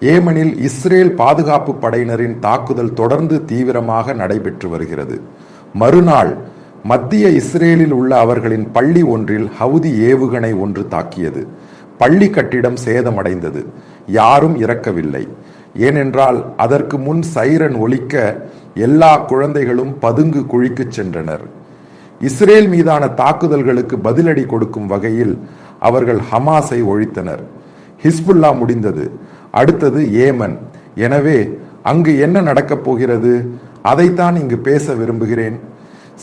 ஏமனில் Israel பாதுகாப்பு படையினரின் தாக்குதல் தொடர்ந்து தீவிரமாக நடைபெற்று வருகிறது. மறுநாள் மத்திய இஸ்ரேலில் உள்ள அவர்களின் பள்ளி ஒன்றில் ஹவுதி ஏவுகணை ஒன்று தாக்கியது. பள்ளி கட்டிடம் சேதமடைந்தது. யாரும் இறக்கவில்லை. ஏனென்றால் அதற்கு முன் சைரன் ஒலிக்க எல்லா குழந்தைகளும் பதுங்கு குழிக்குச் சென்றனர். இஸ்ரேல் மீதான தாக்குதல்களுக்கு பதிலடி கொடுக்கும் வகையில் அவர்கள் ஹமாஸை ஒழித்தனர். ஹிஸ்புல்லா முடிந்தது. அடுத்தது ஏமன். எனவே அங்கு என்ன நடக்கப் போகிறது? அதைத்தான் இங்கு பேச விரும்புகிறேன்.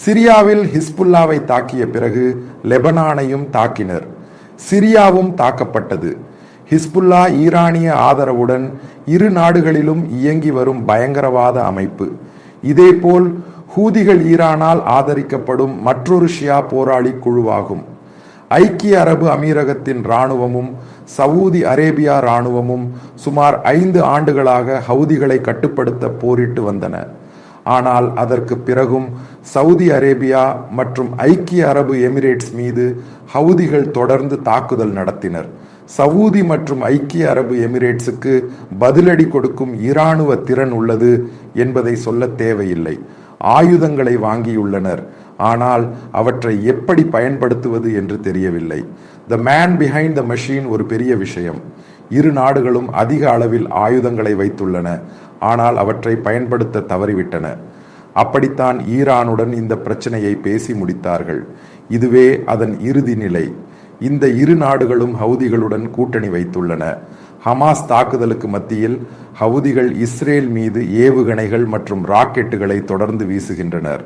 சிரியாவில் ஹிஸ்புல்லாவை தாக்கிய பிறகு லெபனானையும் தாக்கினர். சிரியாவும் தாக்கப்பட்டது. ஹிஸ்புல்லா ஈரானிய ஆதரவுடன் இரு நாடுகளிலும் இயங்கி வரும் பயங்கரவாத அமைப்பு. இதேபோல் ஹூதிகள் ஈரானால் ஆதரிக்கப்படும் மற்றொரு ஷியா போராளி குழுவாகும். ஐக்கிய அரபு அமீரகத்தின் இராணுவமும் சவூதி அரேபியா இராணுவமும் சுமார் ஐந்து ஆண்டுகளாக ஹவுதிகளை கட்டுப்படுத்த போரிட்டு வந்தன. ஆனால் அதற்கு பிறகும் சவுதி அரேபியா மற்றும் ஐக்கிய அரபு எமிரேட்ஸ் மீது ஹவுதிகள் தொடர்ந்து தாக்குதல் நடத்தினர். சவூதி மற்றும் ஐக்கிய அரபு எமிரேட்ஸுக்கு பதிலடி கொடுக்கும் இராணுவ திறன் உள்ளது என்பதை சொல்ல தேவையில்லை. ஆயுதங்களை வாங்கியுள்ளனர். ஆனால் அவற்றை எப்படி பயன்படுத்துவது என்று தெரியவில்லை. The man behind the machine ஒரு பெரிய விஷயம். இரு நாடுகளும் அதிக அளவில் ஆயுதங்களை வைத்துள்ளன ஆனால் அவற்றை பயன்படுத்த தவறிவிட்டன. அப்படித்தான் ஈரானுடன் இந்த பிரச்சனையை பேசி முடித்தார்கள். இதுவே அதன் இறுதி நிலை. இந்த இரு நாடுகளும் ஹவுதிகளுடன் கூட்டணி வைத்துள்ளன. ஹமாஸ் தாக்குதலுக்கு மத்தியில் ஹவுதிகள் இஸ்ரேல் மீது ஏவுகணைகள் மற்றும் ராக்கெட்டுகளை தொடர்ந்து வீசுகின்றனர்.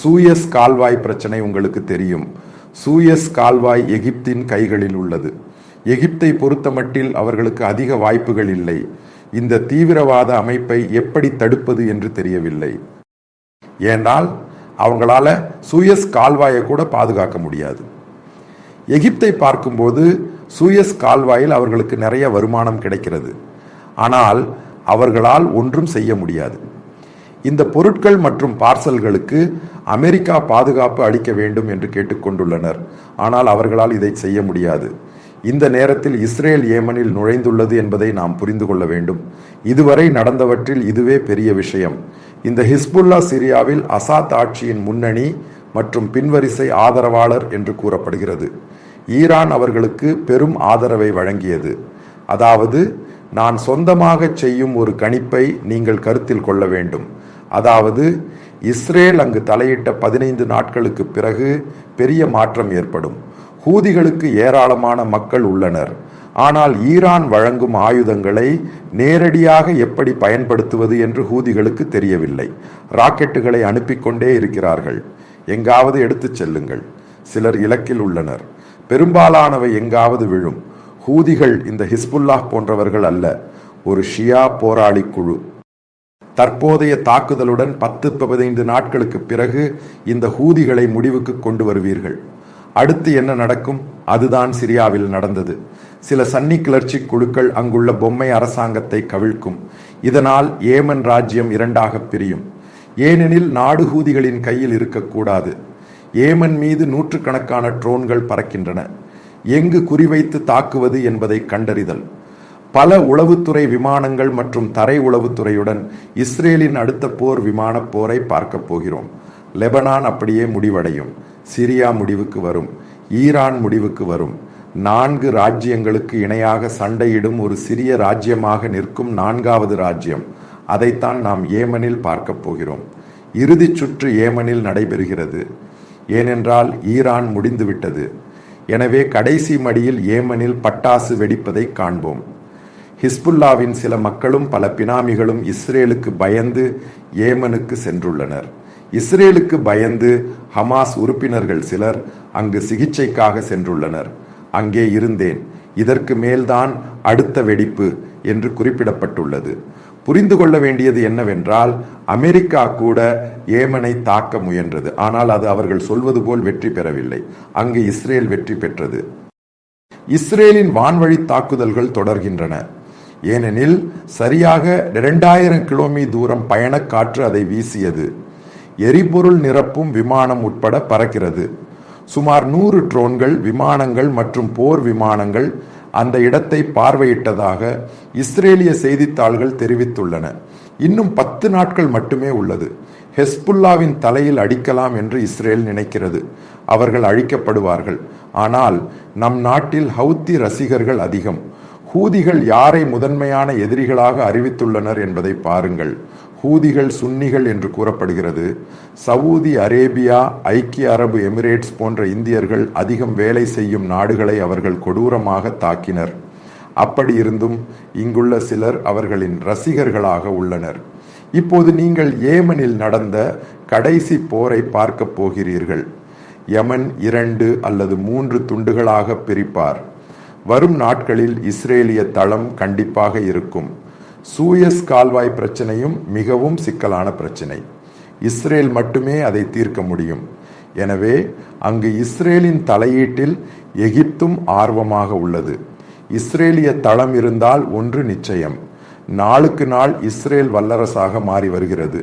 சூயஸ் கால்வாய் பிரச்சனை உங்களுக்கு தெரியும். சூயஸ் கால்வாய் எகிப்தின் கைகளில் உள்ளது. எகிப்தை பொறுத்தமட்டில் அவர்களுக்கு அதிக வாய்ப்புகள் இல்லை. இந்த தீவிரவாத அமைப்பை எப்படி தடுப்பது என்று தெரியவில்லை. ஏனால் அவங்களால சூயஸ் கால்வாயை கூட பாதுகாக்க முடியாது. எகிப்தை பார்க்கும்போது சூயஸ் கால்வாயில் அவர்களுக்கு நிறைய வருமானம் கிடைக்கிறது. ஆனால் அவர்களால் ஒன்றும் செய்ய முடியாது. இந்த பொருட்கள் மற்றும் பார்சல்களுக்கு அமெரிக்கா பாதுகாப்பு அளிக்க வேண்டும் என்று கேட்டுக்கொண்டுள்ளனர். ஆனால் அவர்களால் இதை செய்ய முடியாது. இந்த நேரத்தில் இஸ்ரேல் ஏமனில் நுழைந்துள்ளது என்பதை நாம் புரிந்து கொள்ள வேண்டும். இதுவரை நடந்தவற்றில் இதுவே பெரிய விஷயம். இந்த ஹிஸ்புல்லா சிரியாவில் அசாத் ஆட்சியின் முன்னணி மற்றும் பின்வரிசை ஆதரவாளர் என்று கூறப்படுகிறது. ஈரான் அவர்களுக்கு பெரும் ஆதரவை வழங்கியது. அதாவது நான் சொந்தமாக செய்யும் ஒரு கணிப்பை நீங்கள் கருத்தில் கொள்ள வேண்டும். அதாவது இஸ்ரேல் அங்கு தலையிட்ட பதினைந்து நாட்களுக்கு பிறகு பெரிய மாற்றம் ஏற்படும். ஹூதிகளுக்கு ஏராளமான மக்கள் உள்ளனர். ஆனால் ஈரான் வழங்கும் ஆயுதங்களை நேரடியாக எப்படி பயன்படுத்துவது என்று ஹூதிகளுக்கு தெரியவில்லை. ராக்கெட்டுகளை அனுப்பிக்கொண்டே இருக்கிறார்கள். எங்காவது எடுத்துச் செல்லுங்கள். சிலர் இலக்கில் உள்ளனர். பெரும்பாலானவை எங்காவது விழும். ஹூதிகள் இந்த ஹிஸ்புல்லாஹ் போன்றவர்கள் அல்ல. ஒரு ஷியா போராளி குழு. தற்போதைய தாக்குதலுடன் பத்து பதினைந்து நாட்களுக்கு பிறகு இந்த ஹூதிகளை முடிவுக்கு கொண்டு வருவீர்கள் அடுத்து என்ன நடக்கும்? அதுதான் சிரியாவில் நடந்தது. சில சன்னி கிளர்ச்சி குழுக்கள் அங்குள்ள பொம்மை அரசாங்கத்தை கவிழ்க்கும். இதனால் ஏமன் ராஜ்யம் இரண்டாக பிரியும். ஏனெனில் நாடு ஹூதிகளின் கையில் இருக்கக்கூடாது. ஏமன் மீது நூற்றுக்கணக்கான ட்ரோன்கள் பறக்கின்றன. எங்கு குறிவைத்து தாக்குவது என்பதை கண்டறிதல். பல உளவுத்துறை விமானங்கள் மற்றும் தரை உளவுத்துறையுடன் இஸ்ரேலின் அடுத்த போர் விமானப் போரை பார்க்கப் போகிறோம். லெபனான் அப்படியே முடிவடையும். சிரியா முடிவுக்கு வரும். ஈரான் முடிவுக்கு வரும். நான்கு ராஜ்யங்களுக்கு இணையாக சண்டையிடும் ஒரு சிறிய ராஜ்யமாக நிற்கும் நான்காவது ராஜ்யம். அதைத்தான் நாம் ஏமனில் பார்க்கப் போகிறோம். இறுதிச் சுற்று ஏமனில் நடைபெறுகிறது. ஏனென்றால் ஈரான் முடிந்துவிட்டது. எனவே கடைசி மடியில் ஏமனில் பட்டாசு வெடிப்பதை காண்போம். ஹிஸ்புல்லாவின் சில மக்களும் பல பினாமிகளும் இஸ்ரேலுக்கு பயந்து ஏமனுக்கு சென்றுள்ளனர். இஸ்ரேலுக்கு பயந்து ஹமாஸ் உறுப்பினர்கள் சிலர் அங்கு சிகிச்சைக்காக சென்றுள்ளனர். அங்கே இருந்தேன். இதற்கு மேல்தான் அடுத்த வெடிப்பு என்று குறிப்பிடப்பட்டுள்ளது. புரிந்து கொள்ள வேண்டியது என்னவென்றால் அமெரிக்கா கூட ஏமனை தாக்க முயன்றது. ஆனால் அது அவர்கள் சொல்வது போல் வெற்றி பெறவில்லை. அங்கு இஸ்ரேல் வெற்றி பெற்றது. இஸ்ரேலின் வான்வழி தாக்குதல்கள் தொடர்கின்றன. ஏனெனில் சரியாக இரண்டாயிரம் கிலோமீ தூரம் பயணக்காற்று அதை வீசியது. எரிபொருள் நிரப்பும் விமானம் உட்பட பறக்கிறது. சுமார் நூறு ட்ரோன்கள் விமானங்கள் மற்றும் போர் விமானங்கள் அந்த இடத்தை பார்வையிட்டதாக இஸ்ரேலிய செய்தித்தாள்கள் தெரிவித்துள்ளன. இன்னும் பத்து நாட்கள் மட்டுமே உள்ளது. ஹெஸ்புல்லாவின் தலையில் அடிக்கலாம் என்று இஸ்ரேல் நினைக்கிறது. அவர்கள் அழிக்கப்படுவார்கள். ஆனால் நம் நாட்டில் ஹவுத்தி ரசிகர்கள் அதிகம். ஹூதிகள் யாரை முதன்மையான எதிரிகளாக அறிவித்துள்ளனர் என்பதை பாருங்கள். ஹூதிகள் சுன்னிகள் என்று கூறப்படுகிறது. சவூதி அரேபியா ஐக்கிய அரபு எமிரேட்ஸ் போன்ற இந்தியர்கள் அதிகம் வேலை செய்யும் நாடுகளை அவர்கள் கொடூரமாக தாக்கினர். அப்படி இருந்தும் இங்குள்ள சிலர் அவர்களின் ரசிகர்களாக உள்ளனர். இப்போது நீங்கள் ஏமனில் நடந்த கடைசி போரை பார்க்கப் போகிறீர்கள். யமன் இரண்டு அல்லது மூன்று துண்டுகளாக பிரிப்பார். வரும் நாட்களில் இஸ்ரேலிய தளம் கண்டிப்பாக இருக்கும். சூயஸ் கால்வாய் பிரச்சனையும் மிகவும் சிக்கலான பிரச்சனை. இஸ்ரேல் மட்டுமே அதை தீர்க்க முடியும். எனவே அங்கு இஸ்ரேலின் தலையீட்டில் எகிப்தும் ஆர்வமாக உள்ளது. இஸ்ரேலிய தளம் இருந்தால் ஒன்று நிச்சயம். நாளுக்கு நாள் இஸ்ரேல் வல்லரசாக மாறி வருகிறது.